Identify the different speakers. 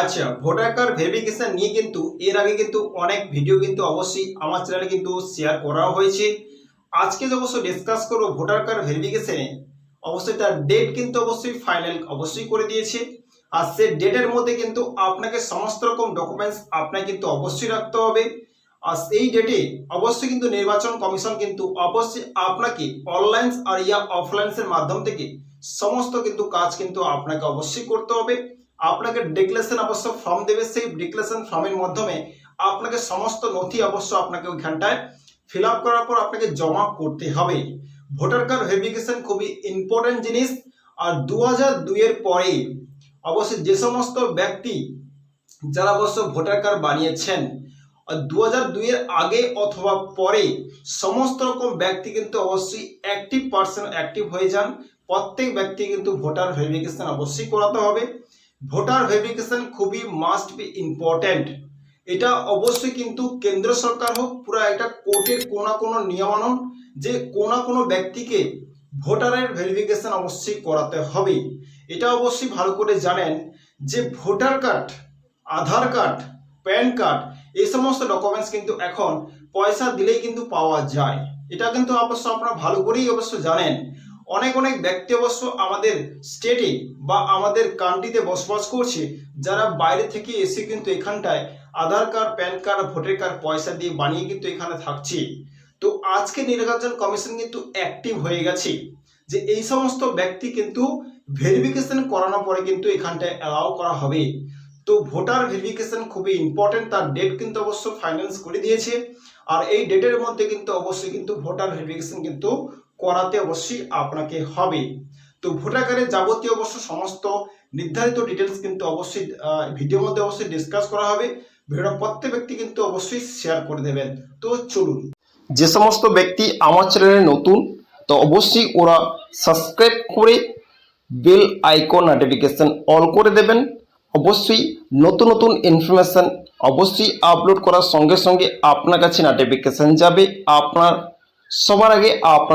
Speaker 1: আচ্ছা voter card verification নিয়ে কিন্তু, এর আগে কিন্তু অনেক ভিডিও কিন্তু অবশ্যই আমার চ্যানেলে কিন্তু শেয়ার করা হয়েছে। আজকে যে অবশ্যই ডিসকাস করব ভোটার কার্ড ভেরিফিকেশনে অবশ্যই তার ডেট কিন্তু অবশ্যই ফাইনাল অবশ্যই করে দিয়েছে। আর সে ডেটের মধ্যে কিন্তু আপনাকে সমস্ত রকম ডকুমেন্টস আপনাকে কিন্তু অবশ্যই রাখতে হবে। আর এই ডেটে অবশ্যই কিন্তু নির্বাচন কমিশন কিন্তু অবশ্যই আপনাকে অনলাইন আর ইয়া অফলাইন্সের মাধ্যম থেকে সমস্ত কিন্তু কাজ কিন্তু আপনাকে অবশ্যই করতে হবে। আপনাকে ডিক্লেশন অবশ্য ফর্ম দেবে, সেই ডিক্লেশন ফর্মের মাধ্যমে আপনাকে সমস্ত নথি অবশ্য আপনাকে ওইখানটায় ফিল আপ করার পর আপনাকে জমা করতে হবে। ভোটার কার্ড ভেরিফিকেশন খুবই ইম্পর্টেন্ট জিনিস। আর দু হাজার দুইয়ের পরে অবশ্যই যে সমস্ত ব্যক্তি যারা অবশ্য ভোটার কার্ড বানিয়েছেন, আর দু হাজার দুইয়ের আগে অথবা পরে সমস্ত রকম ব্যক্তি কিন্তু অবশ্যই অ্যাক্টিভ পার্সন অ্যাক্টিভ হয়ে যান। প্রত্যেক ব্যক্তি কিন্তু ভোটার ভেরিফিকেশন অবশ্যই করাতে হবে। ভোটার ভেরিফিকেশন খুবই মাস্ট বি ইম্পর্ট্যান্ট এটা অবশ্যই কিন্তু কেন্দ্র সরকার হোক, পুরো এটা কোর্টের কোনো না কোনো নিয়মানন যে কোনো কোনো ব্যক্তিকে ভোটারের ভেরিফিকেশন অবশ্যই করাতে হবে। এটা অবশ্যই ভালো করে জানেন যে voter card, Aadhaar card, PAN card, এই সমস্ত ডকুমেন্টস কিন্তু এখন পয়সা দিলেই কিন্তু পাওয়া যায়। এটা কিন্তু অবশ্য আপনারা ভালো করেই অবশ্য জানেন। অনেক অনেক ব্যক্তি অবশ্য আমাদের স্টেটে বা আমাদের কান্ট্রিতে বসবাস করছে, যারা বাইরে থেকে এসে কিন্তু এখানটায় Aadhaar card PAN card voter card পয়সা দিয়ে বানিয়ে কিন্তু এখানে থাকছে। তো আজকে নির্বাচন কমিশন কিন্তু অ্যাক্টিভ হয়ে গেছে, যে এই সমস্ত ব্যক্তি কিন্তু ভেরিফিকেশন করানোর পরে কিন্তু এখানটায় অ্যালাউ করা হবে। তো ভোটার ভেরিফিকেশন খুবই ইম্পর্টেন্ট তার ডেট কিন্তু অবশ্য ফাইন্যান্স করে দিয়েছে, আর এই ডেটের মধ্যে কিন্তু অবশ্যই কিন্তু ভোটার ভেরিফিকেশন কিন্তু করাতে অবশ্যই আপনাকে হবে। তো ভোটার কার্ডের যাবতীয় অবশ্য সমস্ত নির্ধারিত ডিটেলস কিন্তু অবশ্যই ভিডিওর মধ্যে অবশ্যই ডিসকাস করা হবে। ভিডিওটা প্রত্যেক ব্যক্তি কিন্তু অবশ্যই শেয়ার করে দেবেন। তো চলুন। যে সমস্ত ব্যক্তি আমার চ্যানেলে নতুন, তো অবশ্যই ওরা সাবস্ক্রাইব করে বেল আইকন নোটিফিকেশন অল করে দেবেন। অবশ্যই নতুন নতুন ইনফরমেশন অবশ্যই আপলোড করার সঙ্গে সঙ্গে আপনার কাছে নোটিফিকেশন যাবে। আপনার, সবার আগে আপনার